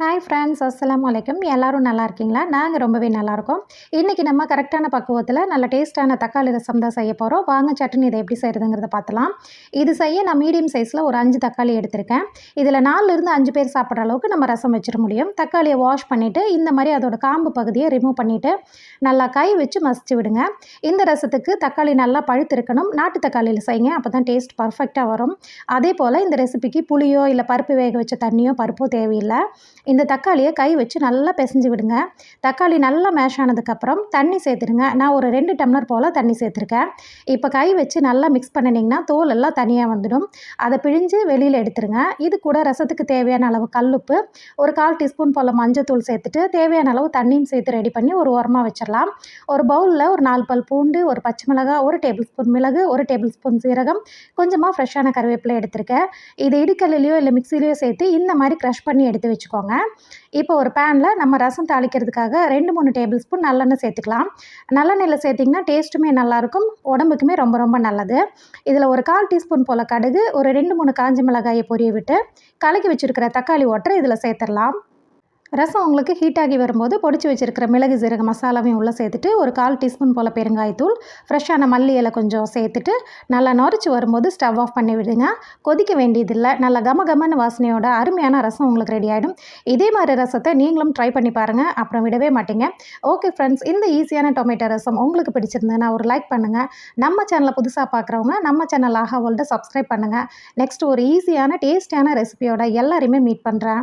Hi friends அஸ்லாம் வலைக்கம் எல்லாரும் நல்லா இருக்கீங்களா? நாங்கள் ரொம்பவே நல்லாயிருக்கோம் இன்றைக்கி நம்ம கரெக்டான பக்குவத்தில் நல்ல டேஸ்ட்டான தக்காளி ரசம் தான் செய்ய போகிறோம் வாங்க சட்னி இதை எப்படி செய்கிறதுங்கிறத பார்த்தலாம். இது செய்ய நான் மீடியம் சைஸில் ஒரு அஞ்சு தக்காளி எடுத்திருக்கேன். இதில் நாலுலேருந்து அஞ்சு பேர் சாப்பிட்ற அளவுக்கு நம்ம ரசம் வச்சிட முடியும். தக்காளியை வாஷ் பண்ணிவிட்டு இந்த மாதிரி அதோட காம்பு பகுதியை ரிமூவ் பண்ணிவிட்டு நல்லா கை வச்சு மசிச்சு விடுங்க. இந்த ரசத்துக்கு தக்காளி நல்லா பழுத்திருக்கணும். நாட்டு தக்காளியில் செய்யுங்க. அப்போ தான் டேஸ்ட் பர்ஃபெக்டாக வரும். அதே போல் இந்த ரெசிபிக்கு புளியோ இல்லை பருப்பு வேக வச்ச தண்ணியோ பருப்போ தேவையில்லை. இந்த தக்காளியை கை வச்சு நல்லா பிசைஞ்சு விடுங்க. தக்காளி நல்லா மேஷ் ஆனதுக்கப்புறம் தண்ணி சேர்த்துடுங்க. நான் ஒரு ரெண்டு டம்ளர் போல் தண்ணி சேர்த்துருக்கேன். இப்போ கை வச்சு நல்லா மிக்ஸ் பண்ணினீங்கன்னா தோல் எல்லாம் தனியாக வந்துடும். அதை பிழிஞ்சு வெளியில் எடுத்துருங்க இது கூட ரசத்துக்கு தேவையான அளவு கல்லுப்பு ஒரு கால் டீஸ்பூன் போல் மஞ்சத்தூள் சேர்த்துட்டு தேவையான அளவு தண்ணியும் சேர்த்து ரெடி பண்ணி ஒரு உரமாக வச்சிடலாம். ஒரு பவுலில் ஒரு நாலு பல் பூண்டு ஒரு பச்சை மிளகாய் ஒரு டேபிள் ஸ்பூன் மிளகு ஒரு டேபிள் ஸ்பூன் சீரகம் கொஞ்சமாக ஃப்ரெஷ்ஷான கருவேப்பிலை எடுத்திருக்கேன். இது இடுக்கல்லையோ இல்லை மிக்சிலையோ சேர்த்து இந்த மாதிரி க்ரஷ் பண்ணி எடுத்து வச்சுக்கோங்க. இப்போ ஒரு பேனில் நம்ம ரசம் தாளிக்கிறதுக்காக ரெண்டு மூணு டேபிள் ஸ்பூன் நல்லெண்ணெய் சேர்த்துக்கலாம். நல்லெண்ணெயில் சேர்த்திங்கன்னா டேஸ்ட்டுமே நல்லாயிருக்கும். உடம்புக்குமே ரொம்ப ரொம்ப நல்லது. இதில் ஒரு கால் டீஸ்பூன் போல் கடுகு ஒரு ரெண்டு மூணு காஞ்ச மிளகாயை பொரிய விட்டு கலக்கி வச்சுருக்கிற தக்காளி ஓட்டரை இதில் சேர்த்துடலாம். ரசம் உங்களுக்கு ஹீட் ஆகி வரும்போது பொடிச்சு வச்சுருக்கிற மிளகு சீரக மசாலாவையும் உள்ளே சேர்த்துட்டு ஒரு கால் டீஸ்பூன் போல் பெருங்காயத்தூள் ஃப்ரெஷ்ஷான மல்லி இலை கொஞ்சம் சேர்த்துட்டு நல்லா நொறிச்சு வரும்போது ஸ்டவ் ஆஃப் பண்ணி விடுங்க. கொதிக்க வேண்டியதில்லை. நல்லா கம கமன்னு வாசனையோட அருமையான ரசம் உங்களுக்கு ரெடி ஆகிடும் இதே மாதிரி ரசத்தை நீங்களும் ட்ரை பண்ணி பாருங்கள் அப்புறம் விடவே மாட்டீங்க. ஓகே ஃப்ரெண்ட்ஸ் இந்த ஈஸியான டொமேட்டோ ரசம் உங்களுக்கு பிடிச்சிருந்ததுன்னா ஒரு லைக் பண்ணுங்கள் நம்ம சேனலை புதுசாக பார்க்குறவங்க நம்ம சேனல் ஆஹா வேர்ல்டை சப்ஸ்கிரைப் பண்ணுங்கள் நெக்ஸ்ட் ஒரு ஈஸியான டேஸ்டியான ரெசிபியோட எல்லாரையுமே மீட் பண்ணுறேன்